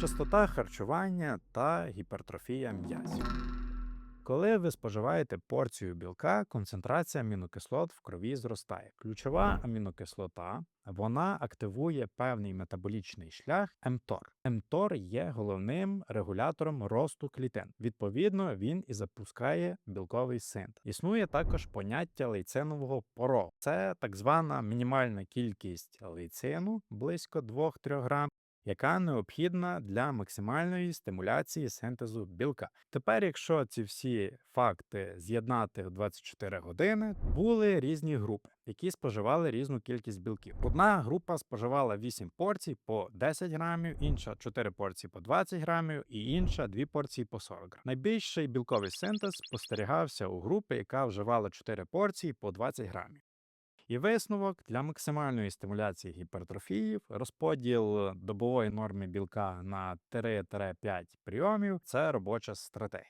частота харчування та гіпертрофія м'язів. Коли ви споживаєте порцію білка, концентрація амінокислот в крові зростає. Ключова амінокислота вона активує певний метаболічний шлях МТОР. МТОР є головним регулятором росту клітин. Відповідно, він і запускає білковий синтез. Існує також поняття лейценового порогу. Це так звана мінімальна кількість лейцину близько 2-3 грам, яка необхідна для максимальної стимуляції синтезу білка. Тепер, якщо ці всі факти з'єднати в 24 години, були різні групи, які споживали різну кількість білків. Одна група споживала 8 порцій по 10 грамів, інша 4 порції по 20 грамів, і інша 2 порції по 40 грамів. Найбільший білковий синтез спостерігався у групи, яка вживала 4 порції по 20 грамів. І висновок для максимальної стимуляції гіпертрофіїв, розподіл добової норми білка на 3-5 прийомів це робоча стратегія.